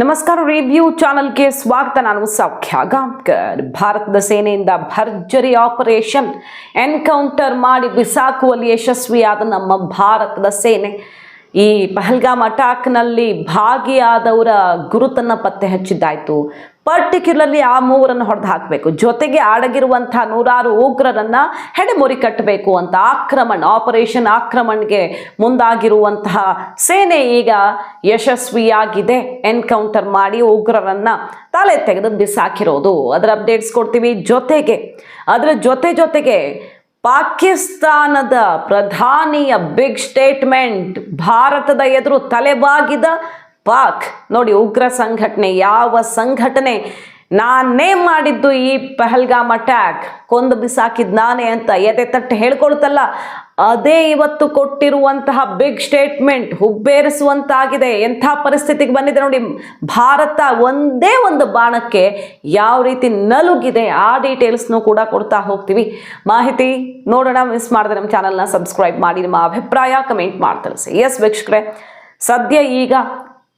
ನಮಸ್ಕಾರ ರಿವ್ಯೂ ಚಾನಲ್ಗೆ ಸ್ವಾಗತ. ನಾನು ಸೌಖ್ಯ ಗಾಂವ್ಕರ್ ಭಾರತದ ಸೇನೆಯಿಂದ ಭರ್ಜರಿ ಆಪರೇಷನ್ ಎನ್ಕೌಂಟರ್ ಮಾಡಿ ಬಿಸಾಕುವಲ್ಲಿ ಯಶಸ್ವಿಯಾದ ನಮ್ಮ ಭಾರತದ ಸೇನೆ. ಈ ಪಹಲ್ಗಾಮ್ ಅಟ್ಯಾಕ್ನಲ್ಲಿ ಭಾಗಿಯಾದವರ ಗುರುತನ್ನು ಪತ್ತೆ ಹಚ್ಚಿದ್ದಾಯ್ತು. ಪರ್ಟಿಕ್ಯುಲರ್ಲಿ ಆ ಮೂವರನ್ನು ಹೊಡೆದು ಹಾಕಬೇಕು. ಜೊತೆಗೆ ಅಡಗಿರುವಂತಹ ನೂರಾರು ಉಗ್ರರನ್ನ ಹೆಡೆಮುರಿ ಕಟ್ಟಬೇಕು ಅಂತ ಆಕ್ರಮಣ ಆಪರೇಷನ್ ಆಕ್ರಮಣ್ಗೆ ಮುಂದಾಗಿರುವಂತಹ ಸೇನೆ ಈಗ ಯಶಸ್ವಿಯಾಗಿದೆ. ಎನ್ಕೌಂಟರ್ ಮಾಡಿ ಉಗ್ರರನ್ನ ತಲೆ ತೆಗೆದು ಬಿಸಾಕಿರೋದು. ಅದರ ಅಪ್ಡೇಟ್ಸ್ ಕೊಡ್ತೀವಿ. ಜೊತೆಗೆ, ಅದರ ಜೊತೆ ಜೊತೆಗೆ ಪಾಕಿಸ್ತಾನದ ಪ್ರಧಾನಿಯ ಬಿಗ್ ಸ್ಟೇಟ್ಮೆಂಟ್ ಭಾರತದ ಎದುರು ತಲೆಬಾಗಿದ ಪಾಕ್. ನೋಡಿ, ಉಗ್ರ ಸಂಘಟನೆ, ಯಾವ ಸಂಘಟನೆ? ನಾನೇ ಮಾಡಿದ್ದು ಈ ಪಹಲ್ಗಾಮ್ ಅಟ್ಯಾಕ್. ಕೊಂದು ಬಿಸಾಕಿದ್ ನಾನೇ ಅಂತ ಎದೆ ತಟ್ಟು ಹೇಳ್ಕೊಳ್ತಲ್ಲ. ಅದೇ ಇವತ್ತು ಕೊಟ್ಟಿರುವಂತಹ ಬಿಗ್ ಸ್ಟೇಟ್ಮೆಂಟ್ ಹುಬ್ಬೇರಿಸುವಂತಾಗಿದೆ. ಎಂಥ ಪರಿಸ್ಥಿತಿಗೆ ಬಂದಿದೆ ನೋಡಿ, ಭಾರತ ಒಂದೇ ಒಂದು ಬಾಣಕ್ಕೆ ಯಾವ ರೀತಿ ನಲುಗಿದೆ, ಆ ಡೀಟೇಲ್ಸ್ನು ಕೂಡ ಕೊಡ್ತಾ ಹೋಗ್ತೀವಿ. ಮಾಹಿತಿ ನೋಡೋಣ ಮಿಸ್ ಮಾಡಿದೆ ನಮ್ಮ ಚಾನಲ್ನ ಸಬ್ಸ್ಕ್ರೈಬ್ ಮಾಡಿ, ನಿಮ್ಮ ಅಭಿಪ್ರಾಯ ಕಮೆಂಟ್ ಮಾಡ್ತಾರೆ ತಿಳಿಸಿ. ಎಸ್ ವೀಕ್ಷಕರೇ, ಸದ್ಯ ಈಗ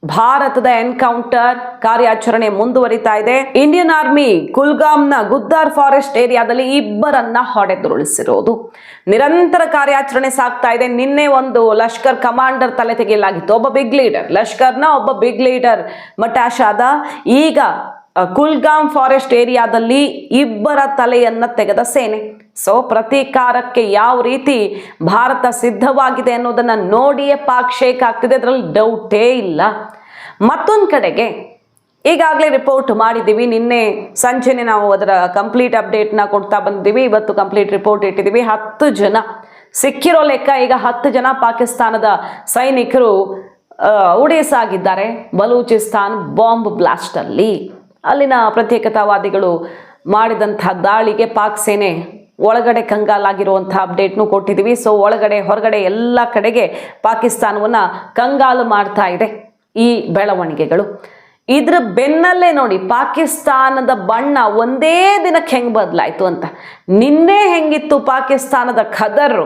ಭಾರತದ ಎನ್ಕೌಂಟರ್ ಕಾರ್ಯಾಚರಣೆ ಮುಂದುವರಿತಾ ಇದೆ. ಇಂಡಿಯನ್ ಆರ್ಮಿ ಕುಲ್ಗಾಮ್ನ ಗುದ್ದಾರ್ ಫಾರೆಸ್ಟ್ ಏರಿಯಾದಲ್ಲಿ ಇಬ್ಬರನ್ನ ಹೊಡೆದುರುಳಿಸಿರೋದು. ನಿರಂತರ ಕಾರ್ಯಾಚರಣೆ ಸಾಗ್ತಾ ಇದೆ. ನಿನ್ನೆ ಒಂದು ಲಷ್ಕರ್ ಕಮಾಂಡರ್ ತಲೆ ತೆಗೆಯಲಾಗಿತ್ತು. ಒಬ್ಬ ಬಿಗ್ ಲೀಡರ್, ಲಷ್ಕರ್ನ ಒಬ್ಬ ಬಿಗ್ ಲೀಡರ್ ಮಟಾಶಾದ. ಈಗ ಕುಲ್ಗಾಮ್ ಫಾರೆಸ್ಟ್ ಏರಿಯಾದಲ್ಲಿ ಇಬ್ಬರ ತಲೆಯನ್ನ ತೆಗೆದ ಸೇನೆ. ಸೊ ಪ್ರತೀಕಾರಕ್ಕೆ ಯಾವ ರೀತಿ ಭಾರತ ಸಿದ್ಧವಾಗಿದೆ ಅನ್ನೋದನ್ನ ನೋಡಿಯೇ ಪಾಕ್ ಶೇಕ್ ಆಗ್ತಿದೆ. ಅದರಲ್ಲಿ ಡೌಟೇ ಇಲ್ಲ. ಮತ್ತೊಂದು ಕಡೆಗೆ ಈಗಾಗಲೇ ರಿಪೋರ್ಟ್ ಮಾಡಿದ್ದೀವಿ. ನಿನ್ನೆ ಸಂಜೆನೆ ನಾವು ಅದರ ಕಂಪ್ಲೀಟ್ ಅಪ್ಡೇಟ್ನ ಕೊಡ್ತಾ ಬಂದಿದ್ದೀವಿ. ಇವತ್ತು ಕಂಪ್ಲೀಟ್ ರಿಪೋರ್ಟ್ ಇಟ್ಟಿದ್ದೀವಿ. ಹತ್ತು ಜನ ಸಿಕ್ಕಿರೋ ಲೆಕ್ಕ ಈಗ ಹತ್ತು ಜನ ಪಾಕಿಸ್ತಾನದ ಸೈನಿಕರು ಆ, ಉಡೇಸಾಗಿದ್ದಾರೆ. ಬಲೂಚಿಸ್ತಾನ್ ಬಾಂಬ್ ಬ್ಲಾಸ್ಟಲ್ಲಿ ಅಲ್ಲಿನ ಪ್ರತ್ಯೇಕತಾವಾದಿಗಳು ಮಾಡಿದಂಥ ದಾಳಿಗೆ ಪಾಕ್ ಸೇನೆ ಒಳಗಡೆ ಕಂಗಾಲಾಗಿರುವಂಥ ಅಪ್ಡೇಟ್ನು ಕೊಟ್ಟಿದ್ದೀವಿ. ಸೊ ಒಳಗಡೆ, ಹೊರಗಡೆ ಎಲ್ಲ ಕಡೆಗೆ ಪಾಕಿಸ್ತಾನವನ್ನು ಕಂಗಾಲು ಮಾಡ್ತಾ ಇದೆ ಈ ಬೆಳವಣಿಗೆಗಳು. ಇದ್ರ ಬೆನ್ನಲ್ಲೇ ನೋಡಿ, ಪಾಕಿಸ್ತಾನದ ಬಣ್ಣ ಒಂದೇ ದಿನಕ್ಕೆ ಹೆಂಗೆ ಬದಲಾಯಿತು ಅಂತ. ನಿನ್ನೆ ಹೆಂಗಿತ್ತು ಪಾಕಿಸ್ತಾನದ ಖದರ್?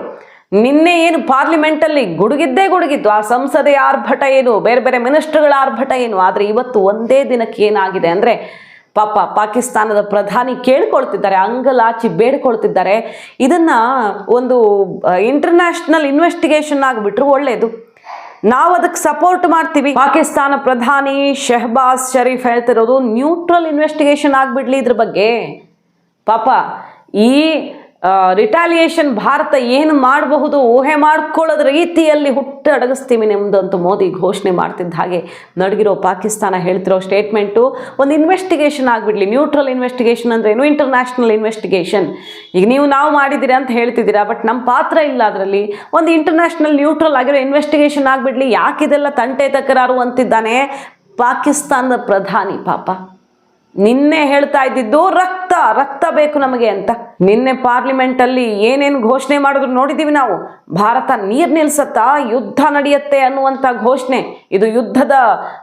ನಿನ್ನೆ ಏನು ಪಾರ್ಲಿಮೆಂಟಲ್ಲಿ ಗುಡುಗಿದ್ದೇ ಗುಡುಗಿತ್ತು. ಆ ಸಂಸದೆಯ ಆರ್ಭಟ ಏನು, ಬೇರೆ ಬೇರೆ ಮಿನಿಸ್ಟರ್ಗಳ ಆರ್ಭಟ ಏನು? ಆದರೆ ಇವತ್ತು ಒಂದೇ ದಿನಕ್ಕೆ ಏನಾಗಿದೆ ಅಂದರೆ ಪಾಪ ಪಾಕಿಸ್ತಾನದ ಪ್ರಧಾನಿ ಕೇಳ್ಕೊಳ್ತಿದ್ದಾರೆ, ಅಂಗಲಾಚಿ ಬೇಡ್ಕೊಳ್ತಿದ್ದಾರೆ. ಇದನ್ನ ಒಂದು ಇಂಟರ್ನ್ಯಾಷನಲ್ ಇನ್ವೆಸ್ಟಿಗೇಷನ್ ಆಗಿಬಿಟ್ರು ಒಳ್ಳೆಯದು ನಾವು ಅದಕ್ಕೆ ಸಪೋರ್ಟ್ ಮಾಡ್ತೀವಿ. ಪಾಕಿಸ್ತಾನ ಪ್ರಧಾನಿ ಶೆಹಬಾಜ್ ಶರೀಫ್ ಹೇಳ್ತಿರೋದು ನ್ಯೂಟ್ರಲ್ ಇನ್ವೆಸ್ಟಿಗೇಷನ್ ಆಗಿಬಿಡ್ಲಿ ಇದ್ರ ಬಗ್ಗೆ. ಪಾಪ ಈ ರಿಟಾಲಿಯೇಷನ್ ಭಾರತ ಏನು ಮಾಡಬಹುದು ಊಹೆ ಮಾಡ್ಕೊಳ್ಳೋದ್ ರೀತಿಯಲ್ಲಿ ಹುಟ್ಟು ಅಡಗಿಸ್ತೀವಿ ನಿಮ್ದಂತೂ ಮೋದಿ ಘೋಷಣೆ ಮಾಡ್ತಿದ್ದ ಹಾಗೆ. ನಡಗಿರೋ ಪಾಕಿಸ್ತಾನ ಹೇಳ್ತಿರೋ ಸ್ಟೇಟ್ಮೆಂಟು ಒಂದು ಇನ್ವೆಸ್ಟಿಗೇಷನ್ ಆಗಿಬಿಡ್ಲಿ. ನ್ಯೂಟ್ರಲ್ ಇನ್ವೆಸ್ಟಿಗೇಷನ್ ಅಂದ್ರೆ ಏನು? ಇಂಟರ್ನ್ಯಾಷನಲ್ ಇನ್ವೆಸ್ಟಿಗೇಷನ್ ಈಗ ನೀವು ನಾವು ಮಾಡಿದ್ದೀರಾ ಅಂತ ಹೇಳ್ತಿದ್ದೀರಾ ಬಟ್ ನಮ್ಮ ಪಾತ್ರ ಇಲ್ಲ ಅದರಲ್ಲಿ. ಒಂದು ಇಂಟರ್ನ್ಯಾಷನಲ್ ನ್ಯೂಟ್ರಲ್ ಆಗಿರೋ ಇನ್ವೆಸ್ಟಿಗೇಷನ್ ಆಗಿಬಿಡ್ಲಿ. ಯಾಕಿದೆಲ್ಲ ತಂಟೆ ತಕರಾರು ಅಂತಿದ್ದಾನೆ ಪಾಕಿಸ್ತಾನದ ಪ್ರಧಾನಿ ಪಾಪ. ನಿನ್ನೆ ಹೇಳ್ತಾ ಇದ್ದಿದ್ದು ರಕ್ತ ರಕ್ತ ಬೇಕು ನಮಗೆ ಅಂತ. ನಿನ್ನೆ ಪಾರ್ಲಿಮೆಂಟ್ ಅಲ್ಲಿ ಏನೇನು ಘೋಷಣೆ ಮಾಡಿದ್ರು ನೋಡಿದೀವಿ ನಾವು. ಭಾರತ ನೀರ್ ನಿಲ್ಸತ್ತಾ, ಯುದ್ಧ ನಡೆಯುತ್ತೆ ಅನ್ನುವಂಥ ಘೋಷಣೆ. ಇದು ಯುದ್ಧದ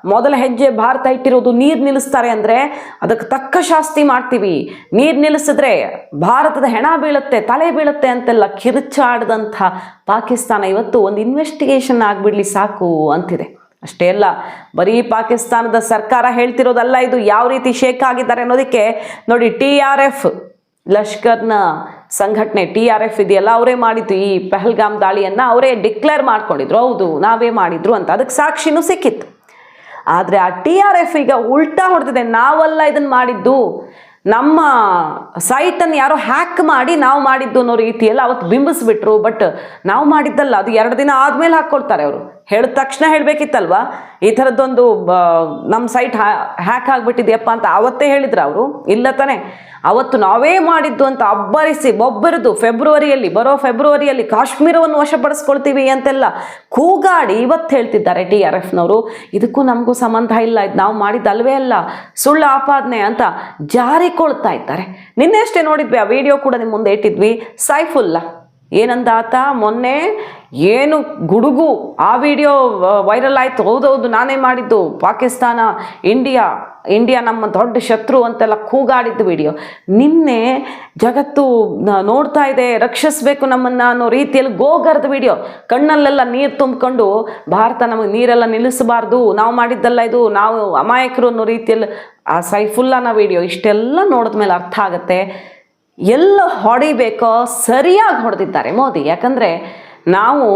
ಮೊದಲ ಹೆಜ್ಜೆ ಭಾರತ ಇಟ್ಟಿರೋದು ನೀರ್ ನಿಲ್ಲಿಸ್ತಾರೆ ಅಂದ್ರೆ ಅದಕ್ಕೆ ತಕ್ಕ ಶಾಸ್ತಿ ಮಾಡ್ತೀವಿ. ನೀರ್ ನಿಲ್ಲಿಸಿದ್ರೆ ಭಾರತದ ಹೆಣ ಬೀಳುತ್ತೆ, ತಲೆ ಬೀಳುತ್ತೆ ಅಂತೆಲ್ಲ ಕಿರುಚಾಡದಂಥ ಪಾಕಿಸ್ತಾನ ಇವತ್ತು ಒಂದು ಇನ್ವೆಸ್ಟಿಗೇಷನ್ ಆಗ್ಬಿಡ್ಲಿ ಸಾಕು ಅಂತಿದೆ. ಅಷ್ಟೇ ಅಲ್ಲ, ಬರೀ ಪಾಕಿಸ್ತಾನದ ಸರ್ಕಾರ ಹೇಳ್ತಿರೋದಲ್ಲ, ಇದು ಯಾವ ರೀತಿ ಶೇಕ್ ಆಗಿದ್ದಾರೆ ಅನ್ನೋದಕ್ಕೆ ನೋಡಿ, ಟಿ ಆರ್ ಎಫ್, ಲಷ್ಕರ್ನ ಸಂಘಟನೆ ಟಿ ಆರ್ ಎಫ್ ಇದೆಯಲ್ಲ, ಅವರೇ ಮಾಡಿದ್ದು ಈ ಪೆಹಲ್ಗಾಮ್ ದಾಳಿಯನ್ನು ಅವರೇ ಡಿಕ್ಲೇರ್ ಮಾಡ್ಕೊಂಡಿದ್ರು. ಹೌದು, ನಾವೇ ಮಾಡಿದ್ರು ಅಂತ ಅದಕ್ಕೆ ಸಾಕ್ಷಿನೂ ಸಿಕ್ಕಿತ್ತು. ಆದರೆ ಆ ಟಿ ಆರ್ ಎಫ್ ಈಗ ಉಲ್ಟಾ ಹೊಡೆದಿದೆ. ನಾವಲ್ಲ ಇದನ್ನ ಮಾಡಿದ್ದು. ನಮ್ಮ ಸೈಟನ್ನು ಯಾರೋ ಹ್ಯಾಕ್ ಮಾಡಿ ನಾವು ಮಾಡಿದ್ದು ಅನ್ನೋ ರೀತಿಯಲ್ಲಿ ಅವತ್ತು ಬಿಂಬಿಸ್ಬಿಟ್ರು. ಬಟ್ ನಾವು ಮಾಡಿದ್ದಲ್ಲ, ಅದು ಎರಡು ದಿನ ಆದಮೇಲೆ ಹಾಕ್ಕೊಳ್ತಾರೆ ಅವರು. ಹೇಳಿದ ತಕ್ಷಣ ಹೇಳಬೇಕಿತ್ತಲ್ವಾ? ಈ ಥರದ್ದೊಂದು ನಮ್ಮ ಸೈಟ್ ಹ್ಯಾಕ್ ಆಗಿಬಿಟ್ಟಿದೆಯಪ್ಪ ಅಂತ ಅವತ್ತೇ ಹೇಳಿದ್ರು ಅವರು? ಇಲ್ಲ ತಾನೆ. ಅವತ್ತು ನಾವೇ ಮಾಡಿದ್ದು ಅಂತ ಅಬ್ಬರಿಸಿ, ಒಬ್ಬರದು ಫೆಬ್ರವರಿಯಲ್ಲಿ, ಬರೋ ಫೆಬ್ರವರಿಯಲ್ಲಿ ಕಾಶ್ಮೀರವನ್ನು ವಶಪಡಿಸ್ಕೊಳ್ತೀವಿ ಅಂತೆಲ್ಲ ಕೂಗಾಡಿ ಇವತ್ತು ಹೇಳ್ತಿದ್ದಾರೆ ಟಿ ಆರ್ ಎಫ್ನವರು. ಇದಕ್ಕೂ ನಮಗೂ ಸಂಬಂಧ ಇಲ್ಲ, ಇದು ನಾವು ಮಾಡಿದ್ದಲ್ವೇ ಅಲ್ಲ. ಸುಳ್ಳು ಆಪಾದನೆ ಅಂತ ಜಾರಿಕೊಳ್ತಾ ಇದ್ದಾರೆ. ನಿನ್ನೆ ಅಷ್ಟೇ ನೋಡಿದ್ವಿ, ಆ ವಿಡಿಯೋ ಕೂಡ ನಿಮ್ಮ ಮುಂದೆ ಇಟ್ಟಿದ್ವಿ. ಸೈಫುಲ್ಲಾ. ಏನಂದ ಆತ ಮೊನ್ನೆ ಏನು ಗುಡುಗು, ಆ ವಿಡಿಯೋ ವೈರಲ್ ಆಯಿತು. ಹೌದೌದು ನಾನೇ ಮಾಡಿದ್ದು. ಪಾಕಿಸ್ತಾನ, ಇಂಡಿಯಾ ಇಂಡಿಯಾ ನಮ್ಮ ದೊಡ್ಡ ಶತ್ರು ಅಂತೆಲ್ಲ ಕೂಗಾಡಿದ್ದು ವಿಡಿಯೋ. ನಿನ್ನೆ ಜಗತ್ತು ನೋಡ್ತಾ ಇದೆ, ರಕ್ಷಿಸ್ಬೇಕು ನಮ್ಮನ್ನು ಅನ್ನೋ ರೀತಿಯಲ್ಲಿ ಗೋಗರ್ದ ವಿಡಿಯೋ. ಕಣ್ಣಲ್ಲೆಲ್ಲ ನೀರು ತುಂಬಿಕೊಂಡು, ಭಾರತ ನಮಗೆ ನೀರೆಲ್ಲ ನಿಲ್ಲಿಸಬಾರ್ದು, ನಾವು ಮಾಡಿದ್ದಲ್ಲ ಇದು, ನಾವು ಅಮಾಯಕರು ಅನ್ನೋ ರೀತಿಯಲ್ಲಿ ಆ ಸೈಫುಲ್ಲಾನ ವಿಡಿಯೋ. ಇಷ್ಟೆಲ್ಲ ನೋಡಿದ್ಮೇಲೆ ಅರ್ಥ ಆಗುತ್ತೆ. ಎಲ್ಲ ಹೊಡಿಬೇಕೋ ಸರಿಯಾಗಿ ಹೊಡೆದಿದ್ದಾರೆ ಮೋದಿ. ಯಾಕಂದರೆ ನಾವು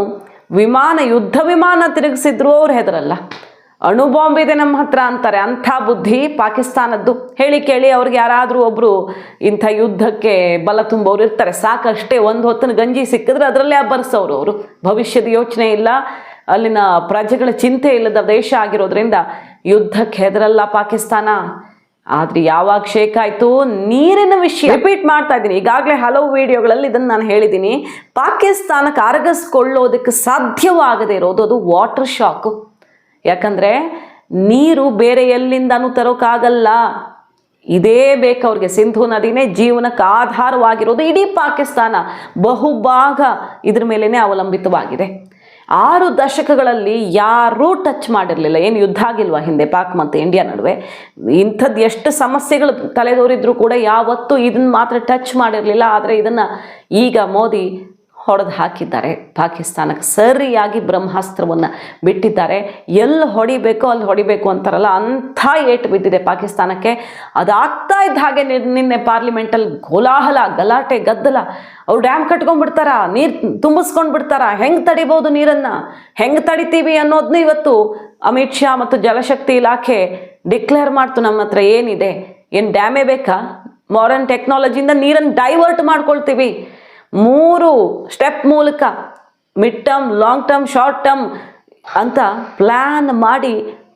ವಿಮಾನ, ಯುದ್ಧ ವಿಮಾನ ತಿರುಗಿಸಿದ್ರು ಅವ್ರು ಹೆದರಲ್ಲ. ಅಣು ಬಾಂಬ್ ಇದೆ ನಮ್ಮ ಹತ್ರ ಅಂತಾರೆ. ಅಂಥ ಬುದ್ಧಿ ಪಾಕಿಸ್ತಾನದ್ದು. ಹೇಳಿ ಕೇಳಿ ಅವ್ರಿಗೆ ಯಾರಾದರೂ ಒಬ್ಬರು ಇಂಥ ಯುದ್ಧಕ್ಕೆ ಬಲ ತುಂಬೋರು ಇರ್ತಾರೆ. ಸಾಕಷ್ಟೇ ಒಂದು ಹೊತ್ತಿನ ಗಂಜಿ ಸಿಕ್ಕಿದ್ರೆ ಅದರಲ್ಲೇ ಅಬ್ಬರಿಸೋರು ಅವರು. ಭವಿಷ್ಯದ ಯೋಚನೆ ಇಲ್ಲ. ಅಲ್ಲಿನ ಪ್ರಜೆಗಳ ಚಿಂತೆ ಇಲ್ಲದ ದೇಶ ಆಗಿರೋದ್ರಿಂದ ಯುದ್ಧಕ್ಕೆ ಹೆದರಲ್ಲ ಪಾಕಿಸ್ತಾನ. ಆದ್ರೆ ಯಾವಾಗ ಶೇಕ್ ಆಯ್ತು, ನೀರಿನ ವಿಷಯ ರಿಪೀಟ್ ಮಾಡ್ತಾ ಇದ್ದೀನಿ. ಈಗಾಗಲೇ ಹಲವು ವಿಡಿಯೋಗಳಲ್ಲಿ ಇದನ್ನು ನಾನು ಹೇಳಿದ್ದೀನಿ. ಪಾಕಿಸ್ತಾನ ಅರಗಿಸ್ಕೊಳ್ಳೋದಕ್ಕೆ ಸಾಧ್ಯವಾಗದೇ ಇರೋದು ಅದು ವಾಟರ್ ಶಾಕು ಯಾಕಂದ್ರೆ ನೀರು ಬೇರೆ ಎಲ್ಲಿಂದನೂ ತರೋಕ್ಕಾಗಲ್ಲ ಇದೇ ಬೇಕು ಅವ್ರಿಗೆ. ಸಿಂಧು ನದಿನೇ ಜೀವನಕ್ಕೆ ಆಧಾರವಾಗಿರೋದು ಇಡೀ ಪಾಕಿಸ್ತಾನ. ಬಹುಭಾಗ ಇದ್ರ ಮೇಲೇ ಅವಲಂಬಿತವಾಗಿದೆ. ಆರು ದಶಕಗಳಲ್ಲಿ ಯಾರೂ ಟಚ್ ಮಾಡಿರಲಿಲ್ಲ. ಏನು ಯುದ್ಧ ಆಗಿಲ್ವಾ ಹಿಂದೆ? ಪಾಕ್ ಮತ್ತು ಇಂಡಿಯಾ ನಡುವೆ. ಇಂಥದ್ದು ಎಷ್ಟು ಸಮಸ್ಯೆಗಳು ತಲೆದೋರಿದ್ರು ಕೂಡ ಯಾವತ್ತೂ ಇದನ್ನು ಮಾತ್ರ ಟಚ್ ಮಾಡಿರಲಿಲ್ಲ. ಆದರೆ ಇದನ್ನು ಈಗ ಮೋದಿ ಹೊಡೆದು ಹಾಕಿದ್ದಾರೆ. ಪಾಕಿಸ್ತಾನಕ್ಕೆ ಸರಿಯಾಗಿ ಬ್ರಹ್ಮಾಸ್ತ್ರವನ್ನು ಬಿಟ್ಟಿದ್ದಾರೆ. ಎಲ್ಲಿ ಹೊಡಿಬೇಕೋ ಅಲ್ಲಿ ಹೊಡಿಬೇಕು ಅಂತಾರಲ್ಲ, ಅಂಥ ಏಟು ಬಿದ್ದಿದೆ ಪಾಕಿಸ್ತಾನಕ್ಕೆ. ಅದಾಗ್ತಾ ಇದ್ದ ಹಾಗೆ ನಿನ್ನೆ ಪಾರ್ಲಿಮೆಂಟಲ್ಲಿ ಕೋಲಾಹಲ ಗಲಾಟೆ, ಗದ್ದಲ. ಅವ್ರು ಡ್ಯಾಮ್ ಕಟ್ಕೊಂಡ್ಬಿಡ್ತಾರ? ನೀರು ತುಂಬಿಸ್ಕೊಂಡು ಬಿಡ್ತಾರ ಹೆಂಗೆ ತಡಿಬೋದು ನೀರನ್ನು? ಹೆಂಗೆ ತಡಿತೀವಿ ಅನ್ನೋದನ್ನ ಇವತ್ತು ಅಮಿತ್ ಶಾ ಮತ್ತು ಜಲಶಕ್ತಿ ಇಲಾಖೆ ಡಿಕ್ಲೇರ್ ಮಾಡ್ತು ನಮ್ಮ ಹತ್ರ ಏನಿದೆ? ಏನು ಡ್ಯಾಮೇ ಬೇಕಾ? ಮಾಡರ್ನ್ ಟೆಕ್ನಾಲಜಿಯಿಂದ ನೀರನ್ನು ಡೈವರ್ಟ್ ಮಾಡ್ಕೊಳ್ತೀವಿ. ಮೂರು ಸ್ಟೆಪ್ ಮೂಲಕ mid term long term short term ಅಂತ ಪ್ಲ್ಯಾನ್ ಮಾಡಿ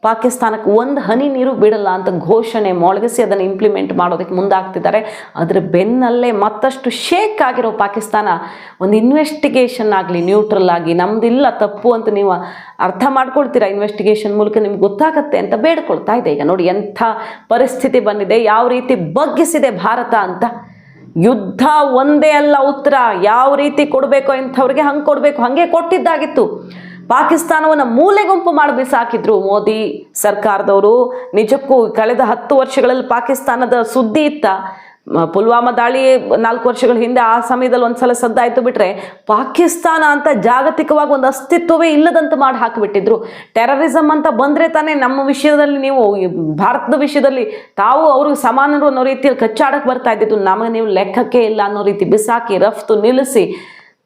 ಪಾಕಿಸ್ತಾನಕ್ಕೆ ಒಂದು ಹನಿ ನೀರು ಬಿಡಲ್ಲ ಅಂತ ಘೋಷಣೆ ಮೊಳಗಿಸಿ ಅದನ್ನು ಇಂಪ್ಲಿಮೆಂಟ್ ಮಾಡೋದಕ್ಕೆ ಮುಂದಾಗ್ತಿದ್ದಾರೆ. ಅದರ ಬೆನ್ನಲ್ಲೇ ಮತ್ತಷ್ಟು ಶೇಕ್ ಆಗಿರೋ ಪಾಕಿಸ್ತಾನ ಒಂದು ಇನ್ವೆಸ್ಟಿಗೇಷನ್ ಆಗಲಿ ನ್ಯೂಟ್ರಲ್ ಆಗಿ, ನಮ್ದಿಲ್ಲ ತಪ್ಪು ಅಂತ ನೀವು ಅರ್ಥ ಮಾಡ್ಕೊಳ್ತೀರಾ ಇನ್ವೆಸ್ಟಿಗೇಷನ್ ಮೂಲಕ ನಿಮ್ಗೆ ಗೊತ್ತಾಗತ್ತೆ ಅಂತ ಬೇಡ್ಕೊಳ್ತಾ ಇದೆ. ಈಗ ನೋಡಿ ಎಂಥ ಪರಿಸ್ಥಿತಿ ಬಂದಿದೆ, ಯಾವ ರೀತಿ ಬಗ್ಗಿಸಿದೆ ಭಾರತ ಅಂತ ಯುದ್ಧ ಒಂದೇ ಅಲ್ಲ ಉತ್ತರ. ಯಾವ ರೀತಿ ಕೊಡಬೇಕು ಇಂಥವ್ರಿಗೆ ಹಂಗೆ ಕೊಡಬೇಕು, ಹಾಗೆ ಕೊಟ್ಟಿದ್ದಾಗಿತ್ತು. ಪಾಕಿಸ್ತಾನವನ್ನು ಮೂಲೆ ಗುಂಪು ಮಾಡಿ ಬಿಸಾಕಿದ್ರು ಮೋದಿ ಸರ್ಕಾರದವರು. ನಿಜಕ್ಕೂ ಕಳೆದ ಹತ್ತು ವರ್ಷಗಳಲ್ಲಿ ಪಾಕಿಸ್ತಾನದ ಸುದ್ದಿ ಇತ್ತ. ಪುಲ್ವಾಮಾ ದಾಳಿ ನಾಲ್ಕು ವರ್ಷಗಳ ಹಿಂದೆ ಆ ಸಮಯದಲ್ಲಿ ಒಂದ್ಸಲ ಸದ್ದಾಯ್ತು ಬಿಟ್ರೆ ಪಾಕಿಸ್ತಾನ ಅಂತ ಜಾಗತಿಕವಾಗಿ ಒಂದು ಅಸ್ತಿತ್ವವೇ ಇಲ್ಲದಂತ ಮಾಡಿ ಹಾಕಿಬಿಟ್ಟಿದ್ರು. ಟೆರರಿಸಮ್ ಅಂತ ಬಂದರೆ ತಾನೇ ನಮ್ಮ ವಿಷಯದಲ್ಲಿ ನೀವು ಭಾರತದ ವಿಷಯದಲ್ಲಿ ತಾವು ಅವರು ಸಮಾನರು ಅನ್ನೋ ರೀತಿಯಲ್ಲಿ ಕಚ್ಚಾಡಕ್ಕೆ ಬರ್ತಾ ಇದ್ದಿದ್ದು. ನಮಗೆ ನೀವು ಲೆಕ್ಕಕ್ಕೆ ಇಲ್ಲ ಅನ್ನೋ ರೀತಿ ಬಿಸಾಕಿ, ರಫ್ತು ನಿಲ್ಲಿಸಿ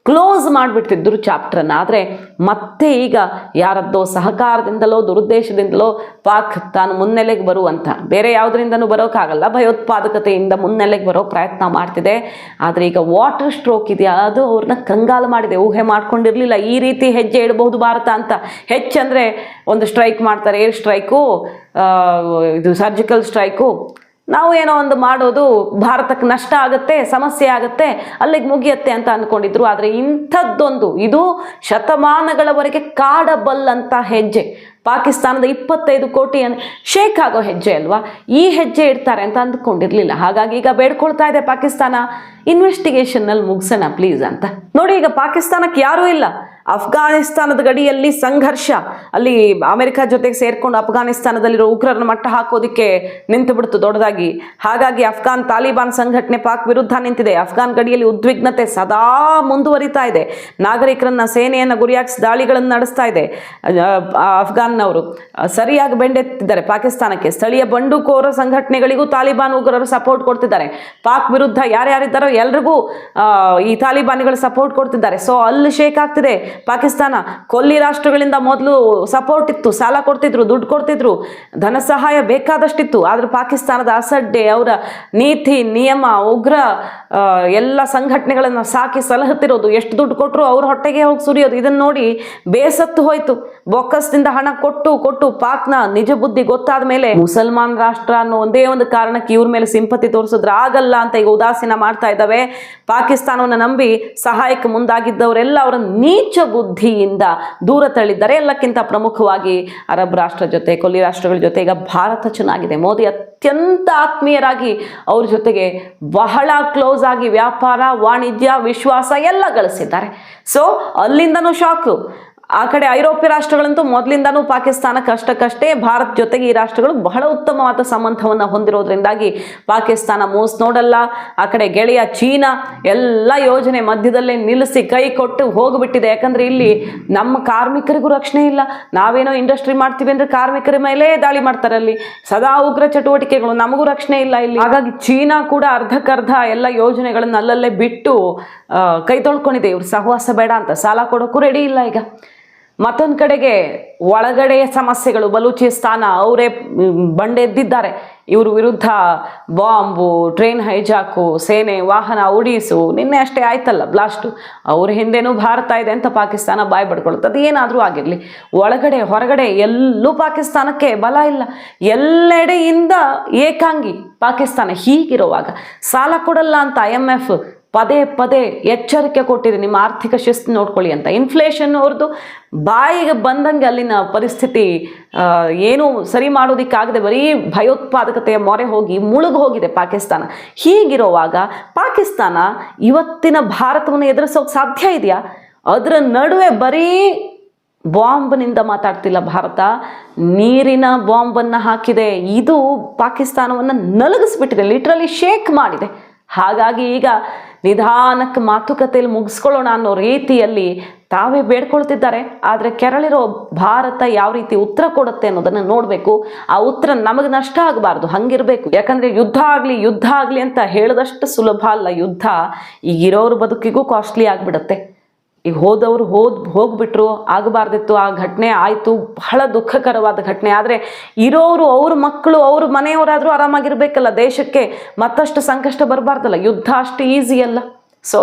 ಕ್ಲೋಸ್ ಮಾಡಿಬಿಡ್ತಿದ್ರು ಚಾಪ್ಟರ್ನ ಆದರೆ ಮತ್ತೆ ಈಗ ಯಾರದ್ದೋ ಸಹಕಾರದಿಂದಲೋ, ದುರುದ್ದೇಶದಿಂದಲೋ ಪಾಕ್ ತಾನು ಮುನ್ನೆಲೆಗೆ ಬರುವಂಥ ಬೇರೆ ಯಾವುದರಿಂದನೂ ಬರೋಕ್ಕಾಗಲ್ಲ ಭಯೋತ್ಪಾದಕತೆಯಿಂದ ಮುನ್ನೆಲೆಗೆ ಬರೋ ಪ್ರಯತ್ನ ಮಾಡ್ತಿದೆ. ಆದರೆ ಈಗ ವಾಟರ್ ಸ್ಟ್ರೋಕ್ ಇದೆಯಾ? ಅದು ಅವ್ರನ್ನ ಕಂಗಾಲು ಮಾಡಿದೆ. ಊಹೆ ಮಾಡ್ಕೊಂಡಿರಲಿಲ್ಲ. ಈ ರೀತಿ ಹೆಜ್ಜೆ ಇಡಬಹುದು ಭಾರತ ಅಂತ. ಹೆಚ್ಚಂದರೆ ಒಂದು ಸ್ಟ್ರೈಕ್ ಮಾಡ್ತಾರೆ. ಏರ್ ಸ್ಟ್ರೈಕು ಇದು ಸರ್ಜಿಕಲ್ ಸ್ಟ್ರೈಕು ನಾವು ಏನೋ ಒಂದು ಮಾಡೋದು ಭಾರತಕ್ಕೆ ನಷ್ಟ ಆಗುತ್ತೆ, ಸಮಸ್ಯೆ ಆಗುತ್ತೆ, ಅಲ್ಲಿಗೆ ಮುಗಿಯತ್ತೆ ಅಂತ ಅಂದ್ಕೊಂಡಿದ್ರು ಆದರೆ ಇಂಥದ್ದೊಂದು, ಇದು ಶತಮಾನಗಳವರೆಗೆ ಕಾಡಬಲ್ಲಂಥ ಹೆಜ್ಜೆ. ಪಾಕಿಸ್ತಾನದ ಇಪ್ಪತ್ತೈದು ಕೋಟಿ ಶೇಕ್ ಆಗೋ ಹೆಜ್ಜೆ ಅಲ್ವಾ? ಈ ಹೆಜ್ಜೆ ಇಡ್ತಾರೆ ಅಂತ ಅಂದ್ಕೊಂಡಿರ್ಲಿಲ್ಲ. ಹಾಗಾಗಿ ಈಗ ಬೇಡ್ಕೊಳ್ತಾ ಇದೆ ಪಾಕಿಸ್ತಾನ. ಇನ್ವೆಸ್ಟಿಗೇಷನ್ನಲ್ಲಿ ಮುಗಿಸೋಣ ಪ್ಲೀಸ್ ಅಂತ. ನೋಡಿ ಈಗ ಪಾಕಿಸ್ತಾನಕ್ಕೆ ಯಾರೂ ಇಲ್ಲ. ಅಫ್ಘಾನಿಸ್ತಾನದ ಗಡಿಯಲ್ಲಿ ಸಂಘರ್ಷ. ಅಲ್ಲಿ ಅಮೆರಿಕ ಜೊತೆಗೆ ಸೇರ್ಕೊಂಡು ಅಫ್ಘಾನಿಸ್ತಾನದಲ್ಲಿರೋ ಉಗ್ರರನ್ನ ಮಟ್ಟ ಹಾಕೋದಿಕ್ಕೆ ನಿಂತು ಬಿಡ್ತು ದೊಡ್ಡದಾಗಿ. ಹಾಗಾಗಿ ಅಫ್ಘಾನ್ ತಾಲಿಬಾನ್ ಸಂಘಟನೆ ಪಾಕ್ ವಿರುದ್ಧ ನಿಂತಿದೆ. ಅಫ್ಘಾನ್ ಗಡಿಯಲ್ಲಿ ಉದ್ವಿಗ್ನತೆ ಸದಾ ಮುಂದುವರಿತಾ ಇದೆ. ನಾಗರಿಕರನ್ನ ಸೇನೆಯನ್ನು ಗುರಿಯಾಗಿಸಿ ದಾಳಿಗಳನ್ನು ನಡೆಸ್ತಾ ಇದೆ. ಅಫ್ಘಾನ್ನವರು ಸರಿಯಾಗಿ ಬೆಂಡೆತ್ತಿದ್ದಾರೆ ಪಾಕಿಸ್ತಾನಕ್ಕೆ. ಸ್ಥಳೀಯ ಬಂಡುಕೋರ ಸಂಘಟನೆಗಳಿಗೂ ತಾಲಿಬಾನ್ ಉಗ್ರರು ಸಪೋರ್ಟ್ ಕೊಡ್ತಿದ್ದಾರೆ. ಪಾಕ್ ವಿರುದ್ಧ ಯಾರ್ಯಾರಿದ್ದಾರೋ ಎಲ್ರಿಗೂ ಈ ತಾಲಿಬಾನಿಗಳು ಸಪೋರ್ಟ್ ಕೊಡ್ತಿದ್ದಾರೆ. ಸೊ, ಅಲ್ಲಿ ಶೇಕ್ ಆಗ್ತಿದೆ. ಪಾಕಿಸ್ತಾನ ಕೊಲ್ಲಿ ರಾಷ್ಟ್ರಗಳಿಂದ ಮೊದಲು ಸಪೋರ್ಟ್ ಇತ್ತು, ಸಾಲ ಕೊಡ್ತಿದ್ರು, ದುಡ್ಡು ಕೊಡ್ತಿದ್ರು, ಧನ ಸಹಾಯ ಬೇಕಾದಷ್ಟಿತ್ತು. ಆದರೆ ಪಾಕಿಸ್ತಾನದ ಅಸಡ್ಡೆ, ಅವರ ನೀತಿ, ನಿಯಮ, ಉಗ್ರ ಎಲ್ಲ ಸಂಘಟನೆಗಳನ್ನು ಸಾಕಿ ಸಲಹುತ್ತಿರೋದು, ಎಷ್ಟು ದುಡ್ಡು ಕೊಟ್ಟರು ಅವ್ರ ಹೊಟ್ಟೆಗೆ ಹೋಗಿ ಸುರಿಯೋದು. ಇದನ್ನು ನೋಡಿ ಬೇಸತ್ತು ಹೋಯ್ತು. ಬೊಕ್ಕಸದಿಂದ ಹಣ ಕೊಟ್ಟು ಕೊಟ್ಟು ಪಾಕ್ನ ನಿಜ ಬುದ್ಧಿ ಗೊತ್ತಾದ ಮೇಲೆ ಮುಸಲ್ಮಾನ್ ರಾಷ್ಟ್ರ ಅನ್ನೋ ಒಂದೇ ಒಂದು ಕಾರಣಕ್ಕೆ ಇವ್ರ ಮೇಲೆ ಸಿಂಪತಿ ತೋರಿಸಿದ್ರೆ ಆಗಲ್ಲ ಅಂತ ಈಗ ಉದಾಸೀನ ಮಾಡ್ತಾ ಇದ್ದಾವೆ. ಪಾಕಿಸ್ತಾನವನ್ನು ನಂಬಿ ಸಹಾಯಕ್ಕೆ ಮುಂದಾಗಿದ್ದವರೆಲ್ಲ ಅವರ ನೀಚ ಬುದ್ಧಿಯಿಂದ ದೂರ ತಳ್ಳಿದ್ದಾರೆ. ಎಲ್ಲಕ್ಕಿಂತ ಪ್ರಮುಖವಾಗಿ ಅರಬ್ ರಾಷ್ಟ್ರ ಜೊತೆ, ಕೊಲ್ಲಿ ರಾಷ್ಟ್ರಗಳ ಜೊತೆ ಈಗ ಭಾರತ ಚೆನ್ನಾಗಿದೆ. ಮೋದಿ ಅತ್ಯಂತ ಆತ್ಮೀಯರಾಗಿ ಅವ್ರ ಜೊತೆಗೆ ಬಹಳ ಕ್ಲೋಸ್ ಆಗಿ ವ್ಯಾಪಾರ, ವಾಣಿಜ್ಯ, ವಿಶ್ವಾಸ ಎಲ್ಲ ಗಳಿಸಿದ್ದಾರೆ. ಸೊ ಅಲ್ಲಿಂದನೂ ಶಾಕು ಆ ಕಡೆ ಐರೋಪ್ಯ ರಾಷ್ಟ್ರಗಳಂತೂ ಮೊದಲಿಂದನೂ ಪಾಕಿಸ್ತಾನಕ್ಕೆ ಅಷ್ಟಕ್ಕಷ್ಟೇ ಭಾರತ್ ಜೊತೆಗೆ ಈ ರಾಷ್ಟ್ರಗಳು ಬಹಳ ಉತ್ತಮವಾದ ಸಂಬಂಧವನ್ನು ಹೊಂದಿರೋದ್ರಿಂದಾಗಿ ಪಾಕಿಸ್ತಾನ ಮೋಸ್ ನೋಡಲ್ಲ. ಆ ಕಡೆ ಗೆಳೆಯ ಚೀನಾ ಎಲ್ಲ ಯೋಜನೆ ಮಧ್ಯದಲ್ಲೇ ನಿಲ್ಲಿಸಿ ಕೈ ಕೊಟ್ಟು ಹೋಗ್ಬಿಟ್ಟಿದೆ. ಯಾಕಂದ್ರೆ ಇಲ್ಲಿ ನಮ್ಮ ಕಾರ್ಮಿಕರಿಗೂ ರಕ್ಷಣೆ ಇಲ್ಲ. ನಾವೇನೋ ಇಂಡಸ್ಟ್ರಿ ಮಾಡ್ತೀವಿ ಅಂದ್ರೆ ಕಾರ್ಮಿಕರ ಮೇಲೆ ದಾಳಿ ಮಾಡ್ತಾರೆ ಅಲ್ಲಿ. ಸದಾ ಉಗ್ರ ಚಟುವಟಿಕೆಗಳು ನಮಗೂ ರಕ್ಷಣೆ ಇಲ್ಲ ಇಲ್ಲಿ. ಹಾಗಾಗಿ ಚೀನಾ ಕೂಡ ಅರ್ಧಕ್ಕರ್ಧ ಎಲ್ಲ ಯೋಜನೆಗಳನ್ನು ಅಲ್ಲಲ್ಲೇ ಬಿಟ್ಟು ಕೈ ತೊಳ್ಕೊಂಡಿದೆ. ಇವ್ರು ಸಹವಾಸ ಬೇಡ ಅಂತ ಸಾಲ ಕೊಡೋಕ್ಕೂ ರೆಡಿ ಇಲ್ಲ ಈಗ. ಮತ್ತೊಂದು ಕಡೆಗೆ ಒಳಗಡೆಯ ಸಮಸ್ಯೆಗಳು ಬಲೂಚಿಸ್ತಾನ ಅವರೇ ಬಂಡೆದ್ದಿದ್ದಾರೆ ಇವ್ರ ವಿರುದ್ಧ ಬಾಂಬು ಟ್ರೈನ್ ಹೈಜಾಕು ಸೇನೆ, ವಾಹನ ಉಡೀಸು ನಿನ್ನೆ ಅಷ್ಟೇ ಆಯ್ತಲ್ಲ ಬ್ಲಾಸ್ಟು ಅವ್ರ ಹಿಂದೆನೂ ಭಾರತ ಇದೆ ಅಂತ ಪಾಕಿಸ್ತಾನ ಬಾಯ್ ಬಡ್ಕೊಳುತ್ತೆ ಅದು ಏನಾದರೂ ಆಗಿರಲಿ. ಒಳಗಡೆ, ಹೊರಗಡೆ ಎಲ್ಲೂ ಪಾಕಿಸ್ತಾನಕ್ಕೆ ಬಲ ಇಲ್ಲ. ಎಲ್ಲೆಡೆಯಿಂದ ಏಕಾಂಗಿ ಪಾಕಿಸ್ತಾನ ಹೀಗಿರುವಾಗ, ಸಾಲ ಕೊಡಲ್ಲ ಅಂತ ಐ ಎಂ ಎಫ್ ಪದೇ ಪದೇ ಎಚ್ಚರಿಕೆ ಕೊಟ್ಟಿದೆ. ನಿಮ್ಮ ಆರ್ಥಿಕ ಶಿಸ್ತು ನೋಡ್ಕೊಳ್ಳಿ ಅಂತ. ಇನ್ಫ್ಲೇಷನ್ ಅವ್ರದ್ದು ಬಾಯಿಗೆ ಬಂದಂಗೆ ಅಲ್ಲಿನ ಪರಿಸ್ಥಿತಿ ಏನು ಸರಿ ಮಾಡೋದಕ್ಕಾಗದೆ ಬರೀ ಭಯೋತ್ಪಾದಕತೆಯ ಮೊರೆ ಹೋಗಿ ಮುಳುಗು ಹೋಗಿದೆ ಪಾಕಿಸ್ತಾನ. ಹೀಗಿರುವಾಗ ಪಾಕಿಸ್ತಾನ ಇವತ್ತಿನ ಭಾರತವನ್ನು ಎದುರಿಸೋಕೆ ಸಾಧ್ಯ ಇದೆಯಾ? ಅದರ ನಡುವೆ ಬರೀ ಬಾಂಬ್ನಿಂದ ಮಾತಾಡ್ತಿಲ್ಲ ಭಾರತ. ನೀರಿನ ಬಾಂಬನ್ನು ಹಾಕಿದೆ. ಇದು ಪಾಕಿಸ್ತಾನವನ್ನು ನಲುಗಿಸ್ಬಿಟ್ಟಿದೆ. ಲಿಟ್ರಲಿ ಶೇಕ್ ಮಾಡಿದೆ. ಹಾಗಾಗಿ ಈಗ ನಿಧಾನಕ್ಕೆ ಮಾತುಕತೆಯಲ್ಲಿ ಮುಗಿಸ್ಕೊಳ್ಳೋಣ ಅನ್ನೋ ರೀತಿಯಲ್ಲಿ ತಾವೇ ಬೇಡ್ಕೊಳ್ತಿದ್ದಾರೆ. ಆದರೆ ಕೆರಳಿರೋ ಭಾರತ ಯಾವ ರೀತಿ ಉತ್ತರ ಕೊಡುತ್ತೆ ಅನ್ನೋದನ್ನು ನೋಡಬೇಕು. ಆ ಉತ್ತರ ನಮಗೆ ನಷ್ಟ ಆಗಬಾರ್ದು, ಹಂಗಿರಬೇಕು. ಯಾಕಂದರೆ ಯುದ್ಧ ಆಗಲಿ ಯುದ್ಧ ಆಗಲಿ ಅಂತ ಹೇಳಿದಷ್ಟು ಸುಲಭ ಅಲ್ಲ ಯುದ್ಧ. ಈಗಿರೋರ ಬದುಕಿಗೂ ಕಾಸ್ಟ್ಲಿ ಆಗಿಬಿಡುತ್ತೆ. ಈಗ ಹೋದವರು ಹೋದ್ ಹೋಗ್ಬಿಟ್ರು, ಆಗಬಾರ್ದಿತ್ತು, ಆ ಘಟನೆ ಆಯಿತು, ಬಹಳ ದುಃಖಕರವಾದ ಘಟನೆ. ಆದರೆ ಇರೋರು ಅವ್ರ ಮಕ್ಕಳು ಅವ್ರ ಮನೆಯವರಾದರೂ ಆರಾಮಾಗಿರಬೇಕಲ್ಲ ದೇಶಕ್ಕೆ. ಮತ್ತಷ್ಟು ಸಂಕಷ್ಟ ಬರಬಾರ್ದಲ್ಲ, ಯುದ್ಧ ಅಷ್ಟು ಈಸಿ ಅಲ್ಲ. ಸೊ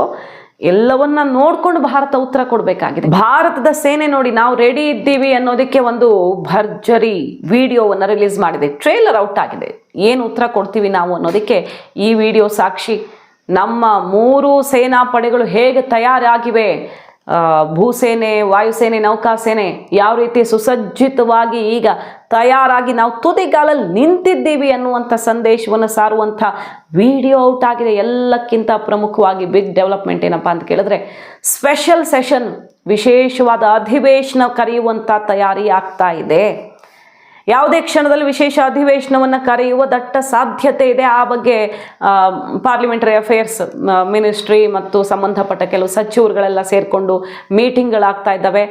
ಎಲ್ಲವನ್ನ ನೋಡ್ಕೊಂಡು ಭಾರತ ಉತ್ತರ ಕೊಡಬೇಕಾಗಿದೆ. ಭಾರತದ ಸೇನೆ ನೋಡಿ ನಾವು ರೆಡಿ ಇದ್ದೀವಿ ಅನ್ನೋದಕ್ಕೆ ಒಂದು ಭರ್ಜರಿ ವಿಡಿಯೋವನ್ನು ರಿಲೀಸ್ ಮಾಡಿದೆ. ಟ್ರೇಲರ್ ಔಟ್ ಆಗಿದೆ. ಏನು ಉತ್ತರ ಕೊಡ್ತೀವಿ ನಾವು ಅನ್ನೋದಕ್ಕೆ ಈ ವಿಡಿಯೋ ಸಾಕ್ಷಿ ನಮ್ಮ ಮೂರು ಸೇನಾ ಪಡೆಗಳು ಹೇಗೆ ತಯಾರಾಗಿವೆ? ಭೂಸೇನೆ, ವಾಯುಸೇನೆ, ನೌಕಾಸೇನೆ ಯಾವ ರೀತಿ ಸುಸಜ್ಜಿತವಾಗಿ ಈಗ ತಯಾರಾಗಿ ನಾವು ತುದಿಗಾಲಲ್ಲಿ ನಿಂತಿದ್ದೀವಿ ಅನ್ನುವಂಥ ಸಂದೇಶವನ್ನು ಸಾರುವಂಥ ವಿಡಿಯೋ ಔಟ್ ಆಗಿದೆ. ಎಲ್ಲಕ್ಕಿಂತ ಪ್ರಮುಖವಾಗಿ ಬಿಗ್ ಡೆವಲಪ್ಮೆಂಟ್ ಏನಪ್ಪ ಅಂತ ಕೇಳಿದ್ರೆ ಸ್ಪೆಷಲ್ ಸೆಷನ್ ವಿಶೇಷವಾದ ಅಧಿವೇಶನ ಕರೆಯುವಂಥ ತಯಾರಿ ಆಗ್ತಾ ಇದೆ. ಯಾವುದೇ ಕ್ಷಣದಲ್ಲಿ ವಿಶೇಷ ಅಧಿವೇಶನವನ್ನು ಕರೆಯುವ ದಟ್ಟ ಸಾಧ್ಯತೆ ಇದೆ. ಆ ಬಗ್ಗೆ ಪಾರ್ಲಿಮೆಂಟರಿ ಅಫೇರ್ಸ್ ಮಿನಿಸ್ಟ್ರಿ ಮತ್ತು ಸಂಬಂಧಪಟ್ಟ ಕೆಲವು ಸಚಿವರುಗಳೆಲ್ಲ ಸೇರಿಕೊಂಡು ಮೀಟಿಂಗ್ಗಳಾಗ್ತಾ ಇದ್ದಾವೆ.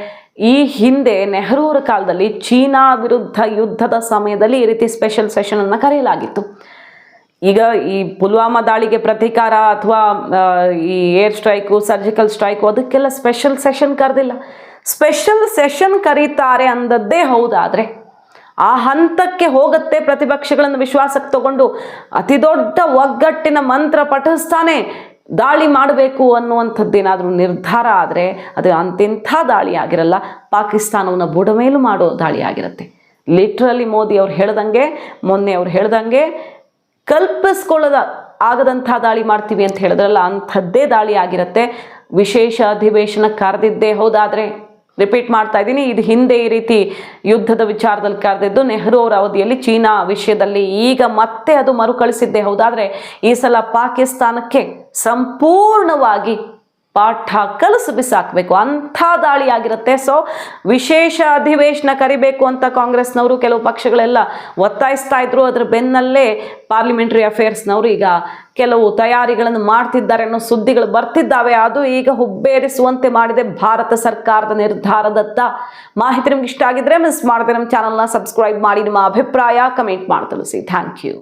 ಈ ಹಿಂದೆ ನೆಹರೂರ ಕಾಲದಲ್ಲಿ ಚೀನಾ ವಿರುದ್ಧ ಯುದ್ಧದ ಸಮಯದಲ್ಲಿ ಈ ರೀತಿ ಸ್ಪೆಷಲ್ ಸೆಷನನ್ನು ಕರೆಯಲಾಗಿತ್ತು. ಈಗ ಈ ಪುಲ್ವಾಮಾ ದಾಳಿಗೆ ಪ್ರತೀಕಾರ ಅಥವಾ ಈ ಏರ್ ಸ್ಟ್ರೈಕು ಸರ್ಜಿಕಲ್ ಸ್ಟ್ರೈಕು ಅದಕ್ಕೆಲ್ಲ ಸ್ಪೆಷಲ್ ಸೆಷನ್ ಕರೆದಿಲ್ಲ. ಸ್ಪೆಷಲ್ ಸೆಷನ್ ಕರೀತಾರೆ ಅಂದದ್ದೇ ಹೌದಾದರೆ ಆ ಹಂತಕ್ಕೆ ಹೋಗುತ್ತೆ ಪ್ರತಿಪಕ್ಷಗಳನ್ನು ವಿಶ್ವಾಸಕ್ಕೆ ತಗೊಂಡು. ಅತಿ ದೊಡ್ಡ ಒಗ್ಗಟ್ಟಿನ ಮಂತ್ರ ಪಠಿಸ್ತಾನೆ ದಾಳಿ ಮಾಡಬೇಕು ಅನ್ನುವಂಥದ್ದೇನಾದರೂ ನಿರ್ಧಾರ ಆದರೆ ಅದು ಅಂತೆಂಥ ದಾಳಿ ಆಗಿರಲ್ಲ. ಪಾಕಿಸ್ತಾನವನ್ನು ಬುಡಮೇಲು ಮಾಡೋ ದಾಳಿ ಆಗಿರುತ್ತೆ. ಲಿಟ್ರಲಿ ಮೋದಿ ಅವ್ರು ಹೇಳ್ದಂಗೆ, ಮೊನ್ನೆ ಅವ್ರು ಹೇಳ್ದಂಗೆ, ಕಲ್ಪಿಸ್ಕೊಳ್ಳದ ಆಗದಂಥ ದಾಳಿ ಮಾಡ್ತೀವಿ ಅಂತ ಹೇಳಿದ್ರಲ್ಲ, ಅಂಥದ್ದೇ ದಾಳಿ ಆಗಿರುತ್ತೆ. ವಿಶೇಷ ಅಧಿವೇಶನ ಕರೆದಿದ್ದೇ ಹೌದಾದರೆ ರಿಪೀಟ್ ಮಾಡ್ತಾ ಇದ್ದೀನಿ. ಇದು ಹಿಂದೆ ಈ ರೀತಿ ಯುದ್ಧದ ವಿಚಾರದಲ್ಲಿ ಕರೆದಿದ್ದು ನೆಹರು ಅವರ ಅವಧಿಯಲ್ಲಿ ಚೀನಾ ವಿಷಯದಲ್ಲಿ ಈಗ ಮತ್ತೆ ಅದು ಮರುಕಳಿಸಿದ್ದೆ. ಹೌದಾದರೆ ಈ ಸಲ ಪಾಕಿಸ್ತಾನಕ್ಕೆ ಸಂಪೂರ್ಣವಾಗಿ ಪಾಠ ಕಲಸು ಬಿಸಾಕಬೇಕು, ಅಂಥ ದಾಳಿ ಆಗಿರುತ್ತೆ ಸೊ ವಿಶೇಷ ಅಧಿವೇಶನ ಕರಿಬೇಕು ಅಂತ ಕಾಂಗ್ರೆಸ್ನವರು ಕೆಲವು ಪಕ್ಷಗಳೆಲ್ಲ ಒತ್ತಾಯಿಸ್ತಾ ಇದ್ರು. ಅದ್ರ ಬೆನ್ನಲ್ಲೇ ಪಾರ್ಲಿಮೆಂಟ್ರಿ ಅಫೇರ್ಸ್ನವರು ಈಗ ಕೆಲವು ತಯಾರಿಗಳನ್ನು ಮಾಡ್ತಿದ್ದಾರೆ ಅನ್ನೋ ಸುದ್ದಿಗಳು ಬರ್ತಿದ್ದಾವೆ. ಅದು ಈಗ ಹುಬ್ಬೇರಿಸುವಂತೆ ಮಾಡಿದೆ ಭಾರತ ಸರ್ಕಾರದ ನಿರ್ಧಾರದತ್ತ. ಮಾಹಿತಿ ನಿಮ್ಗೆ ಇಷ್ಟ ಆಗಿದ್ರೆ ಮಿಸ್ ಮಾಡದೆ ನಮ್ಮ ಚಾನಲ್ನ ಸಬ್ಸ್ಕ್ರೈಬ್ ಮಾಡಿ. ನಿಮ್ಮ ಅಭಿಪ್ರಾಯ ಕಮೆಂಟ್ ಮಾಡಿ ತಿಳಿಸಿ ಥ್ಯಾಂಕ್ ಯು